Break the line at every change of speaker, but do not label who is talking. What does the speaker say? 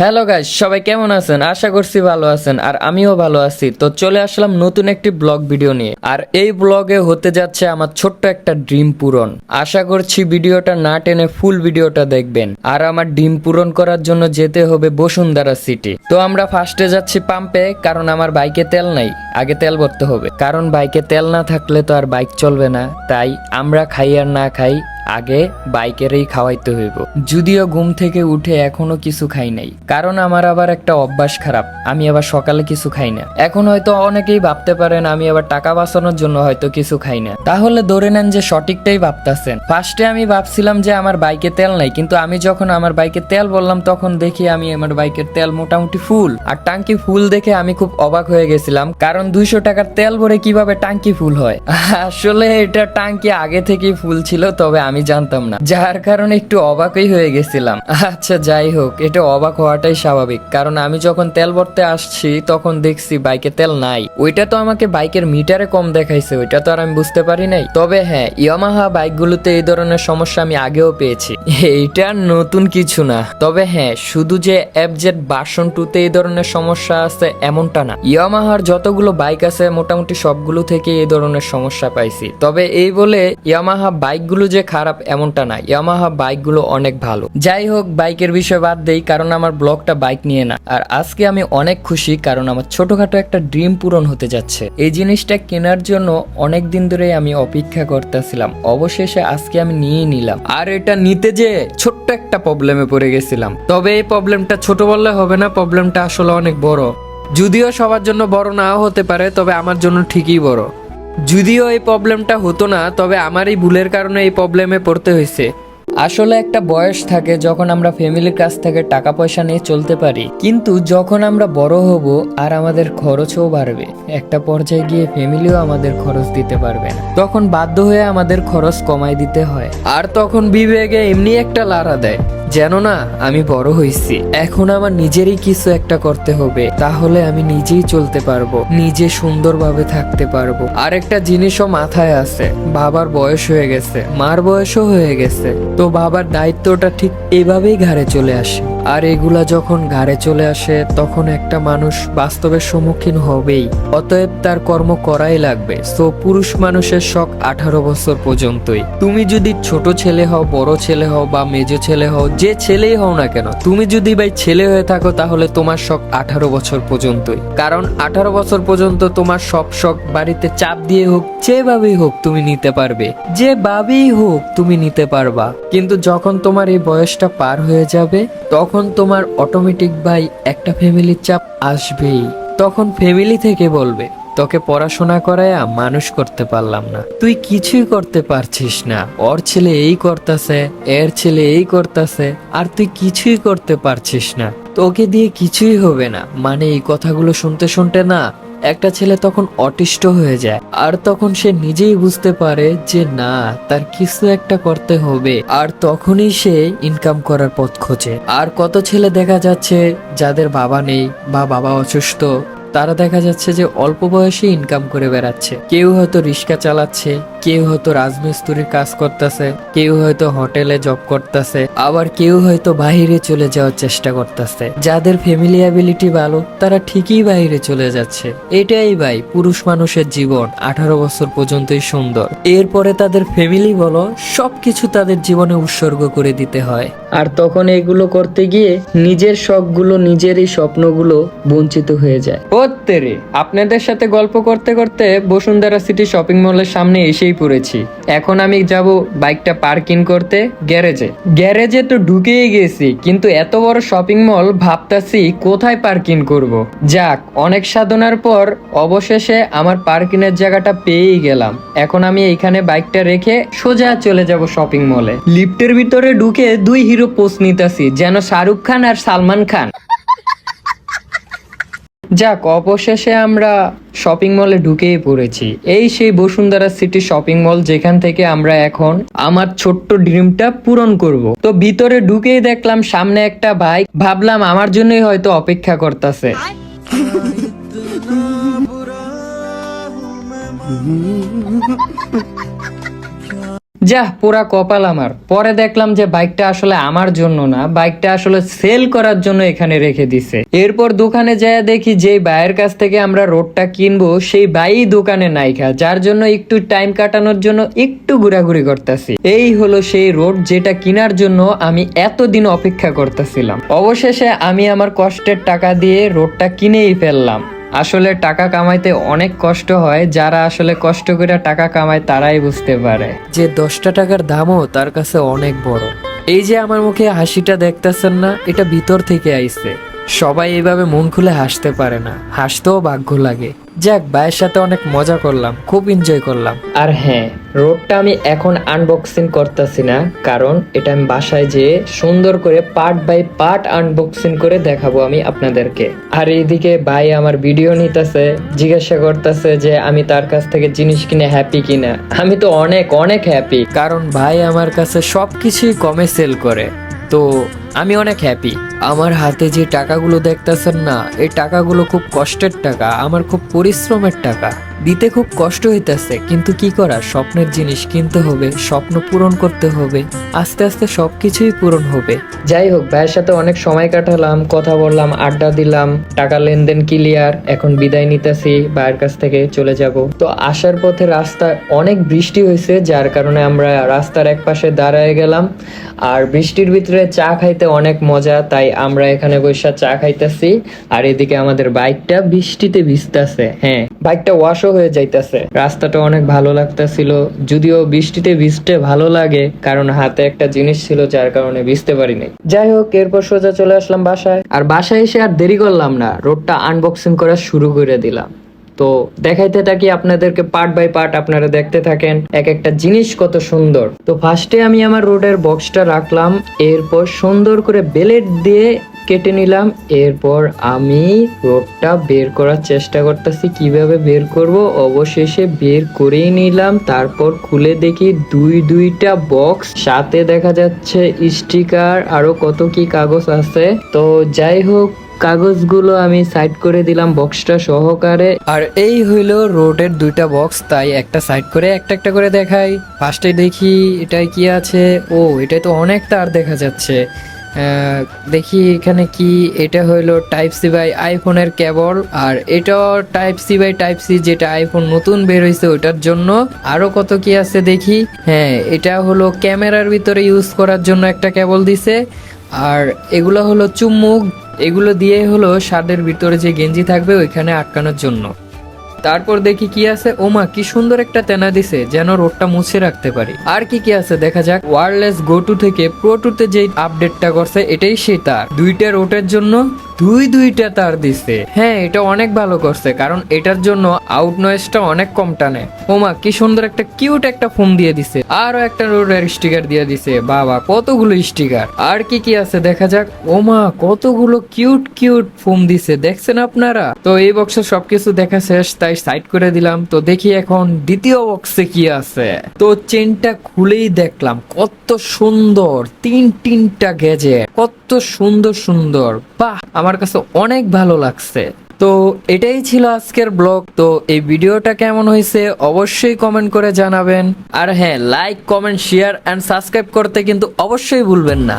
Hello guys সবাই কেমন আছেন? আশা করছি ভালো আছেন আর আমিও ভালো আছি। তো চলে আসলাম নতুন একটি ব্লগ ভিডিও নিয়ে। আর এই ব্লগে হতে যাচ্ছে আমার ছোট্ট একটা ড্রিম পূরণ। আশা করছি ভিডিওটা না টেনে ফুল ভিডিওটা দেখবেন। আর আমার ড্রিম পূরণ করার জন্য যেতে হবে বসুন্ধরা সিটি। তো আমরা ফার্স্টে যাচ্ছি পাম্পে, কারণ আমার বাইকে তেল নাই। আগে তেল ভরতে হবে। কারণ বাইকে তেল না থাকলে তো আর বাইক চলবে না। তাই আমরা খাই আর না খাই আগে বাইকেরই খাওয়াইতে হইব। যদিও ঘুম থেকে উঠে এখনও কিছু খাই নাই, কারণ আমার আবার একটা অভ্যাস খারাপ, আমি আবার সকালে কিছু খাই না। এখন হয়তো অনেকেই ভাবতে পারেন, আমি আবার টাকা বাঁচানোর জন্য হয়তো কিছু খাই না। তাহলে ধরে নেন যে সঠিকটাই ভাবতাছেন। ফার্স্টে আমি ভাবছিলাম যে আমার বাইকে তেল নাই, কিন্তু আমি যখন আমার বাইকে তেল বললাম, তখন দেখি আমি আমার বাইকের তেল মোটামুটি ফুল। আর টাঙ্কি ফুল দেখে আমি খুব অবাক হয়ে গেছিলাম, কারণ দুইশো টাকার তেল ভরে কীভাবে টাঙ্কি ফুল হয়? আসলে এটা টাঙ্কি আগে থেকেই ফুল ছিল, তবে আমি জানতাম না। যার কারণে একটু অবাকই হয়ে গেছিলাম। আচ্ছা যাই হোক, এটা অবাক হওয়াটাই স্বাভাবিক। কারণ আমি যখন তেল ভরতে আসছি, তখন দেখছি বাইকে তেল নাই। ওইটা তো আমাকে বাইকের মিটারে কম দেখাইছে, ওইটা তো আর আমি বুঝতে পারি নাই। তবে হ্যাঁ ইয়ামাহা বাইকগুলোতে এই ধরনের সমস্যা আমি আগেও পেয়েছি। এইটা নতুন কিছু না। তবে হ্যাঁ শুধু যে অ্যাপজেট বাসন টুতে এই ধরনের সমস্যা আছে এমনটা না। ইয়ামাহার যতগুলো বাইক আছে, মোটামুটি সবগুলো থেকে এই ধরনের সমস্যা পাইছি। তবে এই বলে ইয়ামাহা বাইকগুলো যে খারাপ এমনটা না। ইয়ামাহা বাইকগুলো অনেক ভালো। যাই হোক বাইকের বিষয় বাদ দেই, কারণ আমার ব্লগটা বাইক নিয়ে না। আর আজকে আমি অনেক খুশি, কারণ আমার ছোটখাটো একটা ড্রিম পূরণ হতে যাচ্ছে। এই জিনিসটা কেনার জন্য অনেক দিন ধরে আমি অপেক্ষা করতেছিলাম। অবশেষে আজকে আমি নিয়ে নিলাম। আর এটা নিতে যে ছোট্ট একটা প্রবলেমে পড়ে গেছিলাম। তবে এই প্রবলেমটা ছোট বললে হবে না প্রবলেমটা আসলে অনেক বড়। যদিও সবার জন্য বড় নাও হতে পারে, তবে আমার জন্য ঠিকই বড়। যদিও এই প্রবলেমটা হতো না, তবে আমার এই ভুলের কারণে এই প্রবলেমে পড়তে হয়েছে। আসলে একটা বয়স থাকে যখন আমরা ফ্যামিলির কাছ থেকে টাকা পয়সা নিয়ে চলতে পারি। কিন্তু যখন আমরা বড় হব আর আমাদের খরচও বাড়বে, একটা পর্যায়ে গিয়ে ফ্যামিলিও আমাদের খরচ দিতে পারবে না। তখন বাধ্য হয়ে আমাদের খরচ কমাই দিতে হয়। আর তখন বিবেকে এমনি একটা লাড়া দেয়। যেন না আমি বড় হইছি, এখন আমার নিজেরই কিছু একটা করতে হবে, তাহলে আমি নিজেই চলতে পারব, নিজে সুন্দরভাবে থাকতে পারব। আর একটা জিনিসও মাথায় আছে, বাবার বয়স হয়ে গেছে, মার বয়সও হয়ে গেছে, তো বাবার দায়িত্বটা ঠিক এভাবেই ঘাড়ে চলে আসে। আর এগুলা যখন ঘাড়ে চলে আসে, তখন একটা মানুষ বাস্তবের সম্মুখীন হবেই, অতএব তার কর্ম করাই লাগবে। সো পুরুষ মানুষের শখ আঠারো বছর পর্যন্তই। তুমি যদি ছোট ছেলে হও, বড় ছেলে হও বা মেজ ছেলে হও যে ছেলেই হও না কেন, তুমি যদি ভাই ছেলে হয়ে থাকো তাহলে তোমার শখ আঠারো বছর পর্যন্তই। কারণ আঠারো বছর পর্যন্ত তোমার সব শখ বাড়িতে চাপ দিয়ে হোক, যেভাবেই হোক তুমি নিতে পারবে। যেভাবেই হোক তুমি নিতে পারবা। কিন্তু যখন তোমার এই বয়সটা পার হয়ে যাবে, তখন তোমার অটোমেটিক ভাই একটা ফ্যামিলির চাপ আসবেই। তখন ফ্যামিলি থেকে বলবে তোকে পড়াশোনা করায়া মানুষ করতে পারলাম না। তুই কিছুই করতে পারছিস না। ওর ছেলে এই করতেছে, এর ছেলে এই করতেছে, আর তুই কিছুই করতে পারছিস না। তোকে দিয়ে কিছুই হবে না। মানে এই কথাগুলো শুনতে শুনতে না, একটা ছেলে তখন অটিষ্ট হয়ে যায়। আর তখন সে নিজেই বুঝতে পারে যে না, তার কিছু একটা করতে হবে। আর তখনই সে ইনকাম করার পথ খোঁজে। আর কত ছেলে দেখা যাচ্ছে যাদের বাবা নেই বা বাবা অসুস্থ তারা দেখা যাচ্ছে যে অল্প বয়সে ইনকাম করে বেড়াচ্ছে। কেউ হয়তো রিক্সা চালাচ্ছে কেউ হয়তো রাজমিস্ত্রির কাজ করতেছে, কেউ হয়তো হোটেলে জব করতেছে, আবার কেউ হয়তো বাইরে চলে যাওয়ার চেষ্টা করতেছে। যাদের ফ্যামিলি অ্যাবিলিটি ভালো, তারা ঠিকই বাইরে চলে যাচ্ছে। এটাই ভাই, পুরুষ মানুষের জীবন, আঠারো বছর পর্যন্তই সুন্দর। এরপরে তাদের ফ্যামিলি বলো, সবকিছু তাদের জীবনে উৎসর্গ করে দিতে হয়। আর তখন এগুলো করতে গিয়ে নিজের শখগুলো নিজের এই স্বপ্নগুলো বঞ্চিত হয়ে যায়। ও আপনাদের সাথে গল্প করতে করতে বসুন্ধরা সিটি শপিং মলের সামনে এসেই পড়েছি। এখন আমি যাব বাইকটা পার্কিং করতে গ্যারেজে। গ্যারেজে তো ঢুকেই গেছি, কিন্তু এত বড় শপিং মল ভাবতাছি কোথায় পার্কিং করব। যাক, অনেক সাধনার পর অবশেষে আমার পার্কিং এর জায়গাটা পেয়েই গেলাম। এখন আমি এইখানে বাইকটা রেখে সোজা চলে যাব শপিং মলে। লিফটের ভিতরে ঢুকে দুই হিরো পোস্ট নিতাছি, যেন শাহরুখ খান আর সালমান খান। যাক অবশেষে আমরা শপিং মলে ঢুকেই পড়েছি। এই সেই বসুন্ধরা সিটি শপিং মল যেখান থেকে আমরা এখন আমার ছোট্ট ড্রিমটা পূরণ করব। তো ভিতরে ঢুকেই দেখলাম সামনে একটা বাইক ভাবলাম আমার জন্যই হয়তো অপেক্ষা করতেছে। যা পুরা কপাল আমার। পরে দেখলাম যে বাইকটা আসলে আমার জন্য না, বাইকটা আসলে সেল করার জন্য এখানে রেখে দিছে। এরপর দোকানে যায় দেখি যে বাইয়ের কাছ থেকে আমরা রোডটা কিনবো, সেই বাই দোকানে নাইখা যার জন্য একটু টাইম কাটানোর জন্য একটু ঘোরাঘুরি করতেছি। এই হলো সেই রোড যেটা কেনার জন্য আমি এতদিন অপেক্ষা করতেছিলাম। অবশেষে আমি আমার কষ্টের টাকা দিয়ে রোডটা কিনেই ফেললাম। আসলে টাকা কামাইতে অনেক কষ্ট হয়, যারা আসলে কষ্ট করে টাকা কামায় তারাই বুঝতে পারে। যে দশটা টাকার দামও তার কাছে অনেক বড়। এই যে আমার মুখে হাসিটা দেখতেছেন না, এটা ভিতর থেকে আইছে। সবাই এইভাবে মন খুলে হাসতে পারে না। হাসতেও ভাগ্য লাগে। যাক ভাইয়ের সাথে অনেক মজা করলাম খুব এনজয় করলাম। আর হ্যাঁ রোডটা আমি এখন আনবক্সিং করতেছি না কারণ এটা আমি বাসায় যেয়ে সুন্দর করে পার্ট বাই পার্ট আনবক্সিং করে দেখাবো আমি আপনাদেরকে। আর এইদিকে ভাই আমার ভিডিও নিতেছে জিজ্ঞাসা করতেছে যে আমি তার কাছ থেকে জিনিস কিনে হ্যাপি কিনা। আমি তো অনেক অনেক হ্যাপি কারণ ভাই আমার কাছে সবকিছুই কমে সেল করে। তো আমি অনেক হ্যাপি আমার হাতে যে টাকাগুলো দেখতেছেন না, এই টাকাগুলো খুব কষ্টের টাকা, আমার খুব পরিশ্রমের টাকা। দিতে খুব কষ্ট হইতেছে, কিন্তু কি করা স্বপ্নের জিনিস কিনতে হবে, স্বপ্ন পূরণ করতে হবে, আস্তে আস্তে সবকিছুই পূরণ হবে। যাই হোক, ভাইয়ের সাথে অনেক সময় কাটালাম, কথা বললাম, আড্ডা দিলাম, টাকা লেনদেন ক্লিয়ার এখন বিদায় নিতেছি, ভাইয়ের কাছ থেকে চলে যাব। তো আসার পথে রাস্তায় অনেক বৃষ্টি হয়েছে যার কারণে আমরা রাস্তার এক পাশে দাঁড়ায় গেলাম, আর বৃষ্টির ভিতরে চা খাইতে অনেক মজা, তাই আমরা এখানে বসে চা খাইতেছি, আর এদিকে আমাদের বাইকটা বৃষ্টিতে ভিজতেছে হ্যাঁ। বাইকটা ওয়াশও হয়ে যাইতেছে। রাস্তাটা অনেক ভালো লাগতেছিল, যদিও বৃষ্টিতে ভিজতে ভালো লাগে, কারণ হাতে একটা জিনিস ছিল যার কারণে ভিজতে পারিনি। যাই হোক, এরপর সোজা চলে আসলাম বাসায়। আর বাসায় এসে আর দেরি করলাম না, রোডটা আনবক্সিং করা শুরু করে দিলাম। তো দেখাইতে থাকি আপনাদেরকে পার্ট বাই পার্ট আপনারা দেখতে থাকেন, এক একটা জিনিস কত সুন্দর। তো ফার্স্টে আমি আমার রোডের বক্সটা রাখলাম, এরপর সুন্দর করে বেলেট দিয়ে কেটে নিলাম। এরপর আমি রোডটা বের করার চেষ্টা করতেছি। কীভাবে বের করব? অবশেষে বের করেই নিলাম। তারপর খুলে দেখি দুই দুইটা বক্স সাথে দেখা যাচ্ছে স্টিকার আরও কত কি কাগজ আছে। তো যাই হোক, কাগজগুলো আমি সাইড করে দিলাম বক্সটা সহকারে। আর এই হইল রোডের দুইটা বক্স তাই একটা সাইড করে, একটা একটা করে দেখাই। ফার্স্টে দেখি এটাই কি আছে? ও এটাই তো অনেক তার দেখা যাচ্ছে। দেখি এখানে কি, এটা হইল টাইপ সি বাই আইফোনের কেবল, আর এটাও type C by type C যেটা আইফোন নতুন বের হয়েছে ওটার জন্য। আরও কত কি আছে দেখি? হ্যাঁ এটা হলো ক্যামেরার ভিতরে ইউজ করার জন্য একটা কেবল দিছে। আর এগুলো হলো চুম্মুক, এগুলো দিয়ে হলো শার্টের ভিতরে যে গেঞ্জি থাকবে, ওইখানে আটকানোর জন্য। তারপর দেখি কি আছে। ওমা কি সুন্দর একটা তেনা দিছে, যেন রোডটা মুছে রাখতে পারি। আর কি কি আছে দেখা যাক। ওয়ারলেস গো টু থেকে প্রো টুতে যে আপডেটটা করছে, এটাই সে তার। দুইটা রোটের জন্য দুই দুইটা তার দিছে। হ্যাঁ এটা অনেক ভালো করছে, কারণ এটার জন্য আউট নয়েজটা অনেক কম টানে। ওমা, কি সুন্দর একটা কিউট একটা ফোন দিয়ে দিছে। আরও একটা রোডের স্টিকার দিয়ে দিছে। বাবা, কতগুলো স্টিকার আর কি কি আছে, দেখা যাক। ওমা, কতগুলো কিউট কিউট ফোন দিছে। দেখছেন আপনারা? তো এই বক্সে সবকিছু দেখা শেষ, তাই সাইড করে দিলাম। তো দেখি এখন দ্বিতীয় বক্সে কি আছে। তো চেনটা খুলেই দেখলাম। কত সুন্দর, তিন তিনটা গেজেট কত সুন্দর সুন্দর। বাহ, আমার কাছে অনেক ভালো লাগছে। তো এটাই ছিল আজকের ব্লগ। তো এই ভিডিওটা কেমন হয়েছে অবশ্যই কমেন্ট করে জানাবেন। আর হ্যাঁ like comment share and subscribe করতে কিন্তু অবশ্যই ভুলবেন না।